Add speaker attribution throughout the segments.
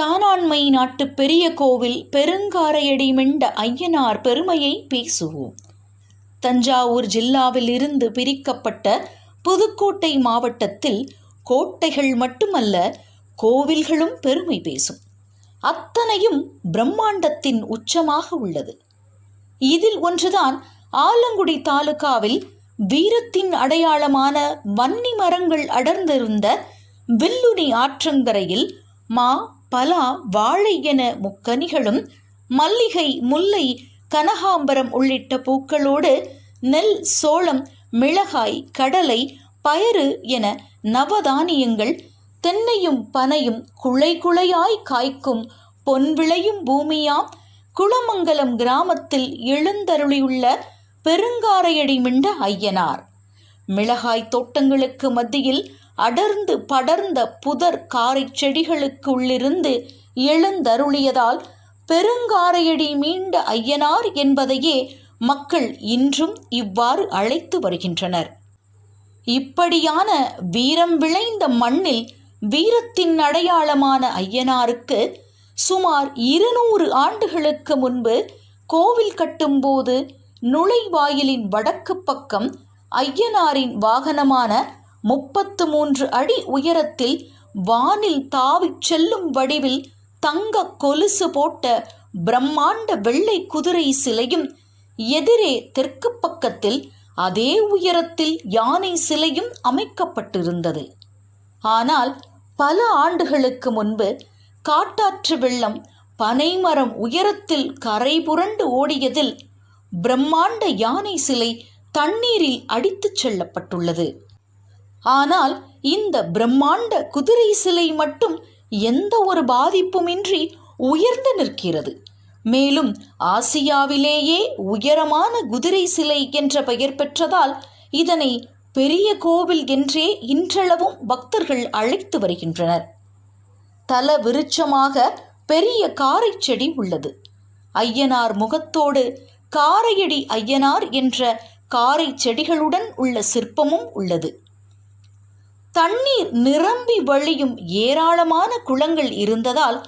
Speaker 1: தானாண்மை நாட்டு பெரிய கோவில் பெருங்காரையடி மிண்ட ஐயனார் பெருமையை பேசுவோம். தஞ்சாவூர் ஜில்லாவில் இருந்து பிரிக்கப்பட்ட புதுக்கோட்டை மாவட்டத்தில் கோட்டைகள் மட்டுமல்ல கோவில்களும் பெருமை பேசும். அத்தனையும் பிரம்மாண்டத்தின் உச்சமாக உள்ளது. இதில் ஒன்றுதான் ஆலங்குடி தாலுகாவில் வீரத்தின் அடையாளமான வன்னி மரங்கள் அடர்ந்திருந்த வில்லுனி ஆற்றங்கரையில் மா பலா வாழை என முக்கனிகளும் மல்லிகை முல்லை கனகாம்பரம் உள்ளிட்ட பூக்களோடு நெல் சோளம் மிளகாய் கடலை பயறு என நவதானியங்கள் தென்னையும் பனையும் குளை குளையாய் காய்க்கும் பொன் விளையும் பூமியாம் குளமங்கலம் கிராமத்தில் எழுந்தருளியுள்ள பெருங்காரையடி மிண்ட ஐயனார். மிளகாய் தோட்டங்களுக்கு மத்தியில் அடர்ந்து படர்ந்த புதர் காரை செடிகளுக்கு உள்ளிருந்து எழுந்தருளியதால் பெருங்காரையடி மீண்ட ஐயனார் என்பதையே மக்கள் இன்றும் இவ்வாறு அழைத்து வருகின்றனர். இப்படியான வீரம் விளைந்த மண்ணில் வீரத்தின் அடையாளமான ஐயனாருக்கு சுமார் இருநூறு ஆண்டுகளுக்கு முன்பு கோவில் கட்டும்போது நுழைவாயிலின் வடக்கு பக்கம் ஐயனாரின் வாகனமான முப்பத்து மூன்று அடி உயரத்தில் வானில் தாவிச் செல்லும் வடிவில் தங்க கொலுசு போட்ட பிரம்மாண்ட வெள்ளை குதிரை சிலையும் எதிரே தெற்கு பக்கத்தில் அதே உயரத்தில் யானை சிலையும் அமைக்கப்பட்டிருந்தது. ஆனால் பல ஆண்டுகளுக்கு முன்பு காட்டாற்று வெள்ளம் பனைமரம் உயரத்தில் கரை புரண்டு ஓடியதில் பிரம்மாண்ட யானை சிலை தண்ணீரில் அடித்துச் செல்லப்பட்டுள்ளது. ஆனால் இந்த பிரம்மாண்ட குதிரை சிலை மட்டும் எந்த ஒரு பாதிப்புமின்றி உயர்ந்து நிற்கிறது. மேலும் ஆசியாவிலேயே உயரமான குதிரை சிலை என்ற பெயர் பெற்றதால் இதனை பெரிய கோவில் என்றே இன்றளவும் பக்தர்கள் அழைத்து வருகின்றனர். தல விருட்சமாக பெரிய காரை செடி உள்ளது. ஐயனார் முகத்தோடு காரையடி ஐயனார் என்ற காரை செடிகளுடன் உள்ள சிற்பமும் உள்ளது. தண்ணீர் நிரம்பி வழியும் ஏராளமான குளங்கள் இருந்ததால்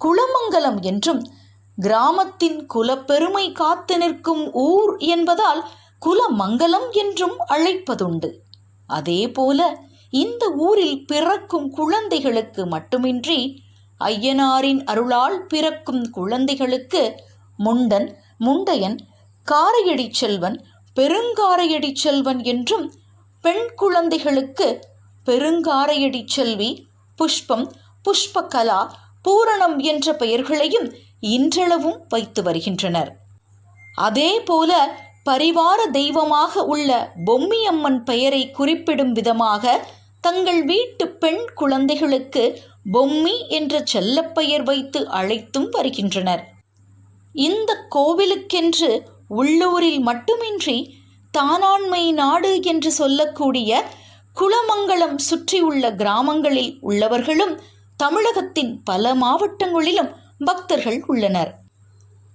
Speaker 1: குளமங்கலம் என்றும் கிராமத்தின் குலப்பெருமை காத்து நிற்கும் ஊர் என்பதால் குலமங்கலம் என்றும் அழைப்பதுண்டு. அதேபோல இந்த ஊரில் பிறக்கும் குழந்தைகளுக்கு மட்டுமின்றி ஐயனாரின் அருளால் பிறக்கும் குழந்தைகளுக்கு முண்டன் முண்டையன் காரையடி செல்வன் பெருங்காரையடி செல்வன் என்றும் பெண் குழந்தைகளுக்கு பெருங்காரையடி செல்வி புஷ்பம் புஷ்பகலா பூரணம் என்ற பெயர்களையும் இன்றளவும் வைத்து வருகின்றனர். அதேபோல பரிவார தெய்வமாக உள்ள பொம்மியம்மன் பெயரை குறிப்பிடும் விதமாக தங்கள் வீட்டு பெண் குழந்தைகளுக்கு பொம்மி என்ற செல்லப்பெயர் வைத்து அழைத்தும் வருகின்றனர். இந்த கோவிலுக்கென்று உள்ளூரில் மட்டுமின்றி தானாண்மை நாடு என்று சொல்லக்கூடிய குளமங்கலம் சுற்றியுள்ள கிராமங்களில் உள்ளவர்களும் தமிழகத்தின் பல மாவட்டங்களிலும் பக்தர்கள் உள்ளனர்.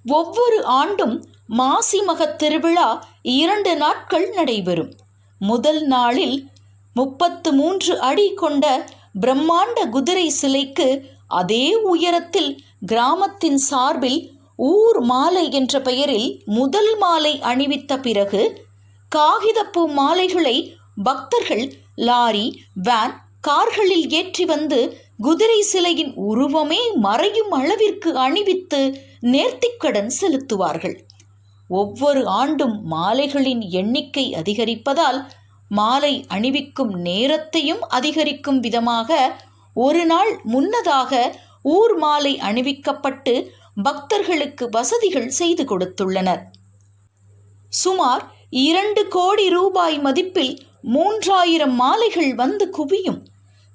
Speaker 1: ஒவ்வொரு ஆண்டும் மாசி மகத் திருவிழா இரண்டு நாட்கள் நடைபெறும். முதல் நாளில் முப்பத்து மூன்று அடி கொண்ட பிரம்மாண்ட குதிரை சிலைக்கு அதே உயரத்தில் கிராமத்தின் சார்பில் ஊர் மாலை என்ற பெயரில் முதல் மாலை அணிவித்த பிறகு காகிதப்பூ மாலைகளை பக்தர்கள் லாரி வேன் கார்களில் ஏற்றி வந்து குதிரை சிலையின் உருவமே மறையும் அளவிற்கு அணிவித்து நேர்த்திக்கடன் செலுத்துவார்கள். ஒவ்வொரு ஆண்டும் மாலைகளின் எண்ணிக்கை அதிகரிப்பதால் மாலை அணிவிக்கும் நேரத்தையும் அதிகரிக்கும் விதமாக ஒரு நாள் முன்னதாக ஊர் மாலை அணிவிக்கப்பட்டு பக்தர்களுக்கு வசதிகள் செய்து கொடுத்துள்ளனர். சுமார் இரண்டு கோடி ரூபாய் மதிப்பில் மூன்றாயிரம் மாலைகள் வந்து குவியும்.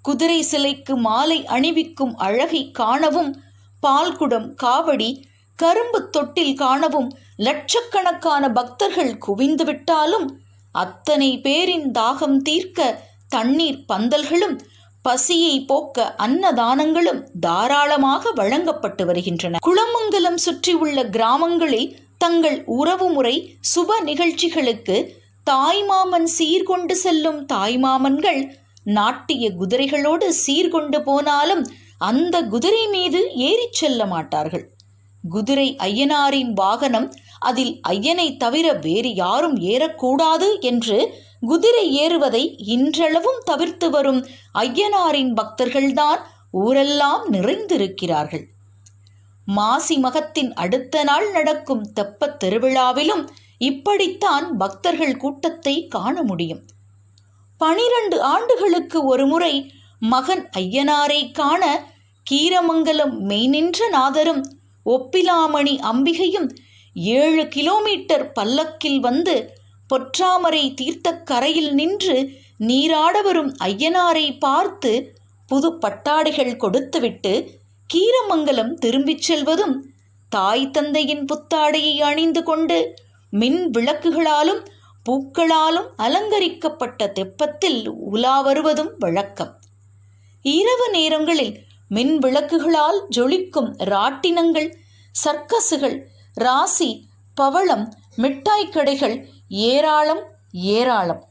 Speaker 1: குதிரை சிலைக்கு மாலை அணிவிக்கும் அழகை காணவும் பால்குடம் காவடி கரும்பு தொட்டில் காணவும் லட்சக்கணக்கான பக்தர்கள் குவிந்துவிட்டாலும் அத்தனை பேரின் தாகம் தீர்க்க தண்ணீர் பந்தல்களும் பசியை போக்க அன்னதானங்களும் தாராளமாக வழங்கப்பட்டு வருகின்றன. குளமங்கலம் சுற்றியுள்ள கிராமங்களில் தங்கள் உறவுமுறை சுப நிகழ்ச்சிகளுக்கு தாய்மாமன் சீர்கொண்டு செல்லும் தாய்மாமன்கள் நாட்டிய குதிரைகளோடு சீர்கொண்டு போனாலும் அந்த குதிரை மீது ஏறிச் செல்ல மாட்டார்கள். குதிரை ஐயனாரின் வாகனம் அதில் ஐயனை தவிர வேறு யாரும் ஏறக்கூடாது என்று குதிரை ஏறுவதை இன்றளவும் தவிர்த்து வரும் ஐயனாரின் பக்தர்கள்தான் ஊரெல்லாம் நிறைந்திருக்கிறார்கள். மாசி மகத்தின் அடுத்த நாள் நடக்கும் தெப்பத் திருவிழாவிலும் இப்படித்தான் பக்தர்கள் கூட்டத்தை காண முடியும். பனிரண்டு ஆண்டுகளுக்கு ஒருமுறை மகன் ஐயனாரை காண கீரமங்கலம் மெய்நின்ற நாதரும் ஒப்பிலாமணி அம்பிகையும் ஏழு கிலோமீட்டர் பல்லக்கில் வந்து பொற்றாமரை தீர்த்தக் கரையில் நின்று நீராட வரும் ஐயனாரை பார்த்து புது பட்டாடைகள் கொடுத்துவிட்டு கீரமங்கலம் திரும்பிச் செல்வதும் தாய் தந்தையின் புத்தாடையை அணிந்து கொண்டு மின் விளக்குகளாலும் பூக்களாலும் அலங்கரிக்கப்பட்ட தெப்பத்தில் உலா வருவதும் வழக்கம். இரவு நேரங்களில் மின் விளக்குகளால் ஜொலிக்கும் ராட்டினங்கள் சர்க்கஸுகள் ராசி பவளம் மிட்டாய் கடைகள் ஏராளம் ஏராளம்.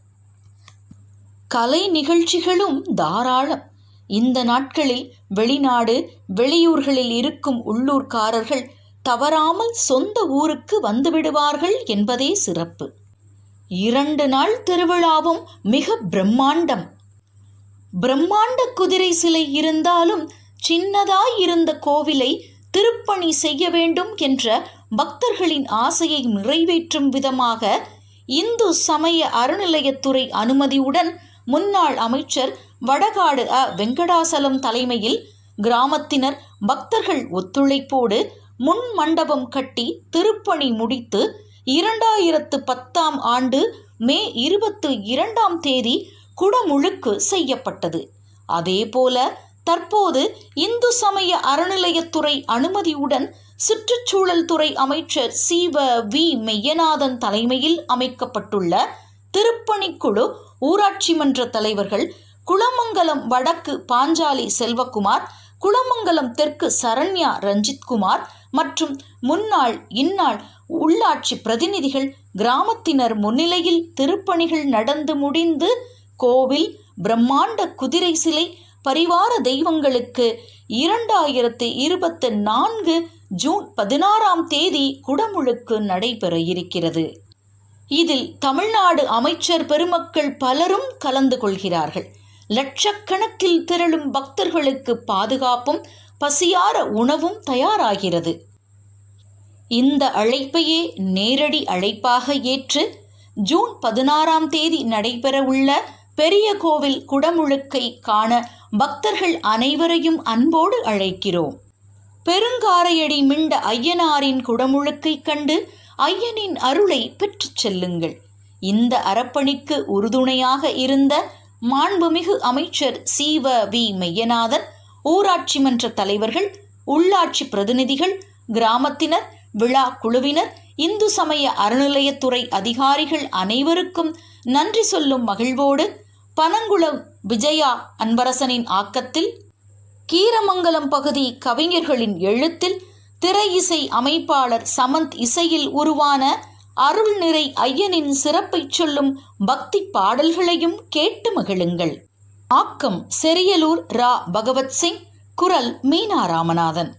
Speaker 1: கலை நிகழ்ச்சிகளும் தாராளம். இந்த நாட்களில் வெளிநாடு வெளியூர்களில் இருக்கும் உள்ளூர்காரர்கள் தவறாமல் சொந்த ஊருக்கு வந்துவிடுவார்கள் என்பதே சிறப்பு. இரண்டு நாள் திருவிழாவும் மிக பிரம்மாண்டம். பிரம்மாண்ட குதிரை சிலை இருந்தாலும் சின்னதாய் இருந்த கோவிலை திருப்பணி செய்ய வேண்டும் என்ற பக்தர்களின் ஆசையை நிறைவேற்றும் விதமாக இந்து சமய அறநிலையத்துறை அனுமதியுடன் முன்னாள் அமைச்சர் வடகாடு அ வெங்கடாசலம் தலைமையில் கிராமத்தினர் பக்தர்கள் ஒத்துழைப்போடு முன் மண்டபம் கட்டி திருப்பணி முடித்து இரண்டாயிரத்து பத்தாம் ஆண்டு மே இருபத்து இரண்டாம் தேதி குடமுழுக்கு செய்யப்பட்டது. அதேபோல தற்போது இந்து சமய அறநிலையத்துறை அனுமதியுடன் சுற்றுச்சூழல் துறை அமைச்சர் சீவ வி மெய்யநாதன் தலைமையில் அமைக்கப்பட்டுள்ள திருப்பணிக்குழு ஊராட்சி மன்ற தலைவர்கள் குளமங்கலம் வடக்கு பாஞ்சாலி செல்வகுமார் குளமங்கலம் தெற்கு சரண்யா ரஞ்சித்குமார் மற்றும் முன்னாள் இந்நாள் உள்ளாட்சி பிரதிநிதிகள் கிராமத்தினர் முன்னிலையில் திருப்பணிகள் நடந்து முடிந்து கோவில் பிரம்மாண்ட குதிரை சிலை பரிவார தெய்வங்களுக்கு இரண்டாயிரத்து இருபத்து நான்கு ஜூன் பதினாறாம் தேதி குடமுழுக்கு நடைபெற இருக்கிறது. இதில் தமிழ்நாடு அமைச்சர் பெருமக்கள் பலரும் கலந்து கொள்கிறார்கள். லட்சக்கணக்கில் திரளும் பக்தர்களுக்கு பாதுகாப்பும் பசியார உணவும் தயாராகிறது. இந்த அழைப்பையே நேரடி அழைப்பாக ஏற்று ஜூன் பதினாறாம் தேதி நடைபெறவுள்ள பெரிய கோவில் குடமுழுக்கை காண பக்தர்கள் அனைவரையும் அன்போடு அழைக்கிறோம். பெருங்காரையடி மிண்ட ஐயனாரின் குடமுழுக்கை கண்டு ஐயனின் அருளை பெற்றுச் செல்லுங்கள். இந்த அறப்பணிக்கு உறுதுணையாக இருந்த மாண்புமிகு அமைச்சர் சீவ வி. மெய்யநாதன் ஊராட்சி மன்ற தலைவர்கள் உள்ளாட்சி பிரதிநிதிகள் கிராமத்தினர் விழா குழுவினர் இந்து சமய அறநிலையத்துறை அதிகாரிகள் அனைவருக்கும் நன்றி சொல்லும் மகிழ்வோடு பனங்குளம் விஜயா அன்பரசனின் ஆக்கத்தில் கீரமங்கலம் பகுதி கவிஞர்களின் எழுத்தில் திரை இசை அமைப்பாளர் சமந்த் இசையில் உருவான அருள் நிறை ஐயனின் சிறப்பைச் சொல்லும் பக்தி பாடல்களையும் கேட்டு மகிழுங்கள். ஆக்கம் செரியலூர் ரா. பகவத் சிங் குரல் மீனா ராமநாதன்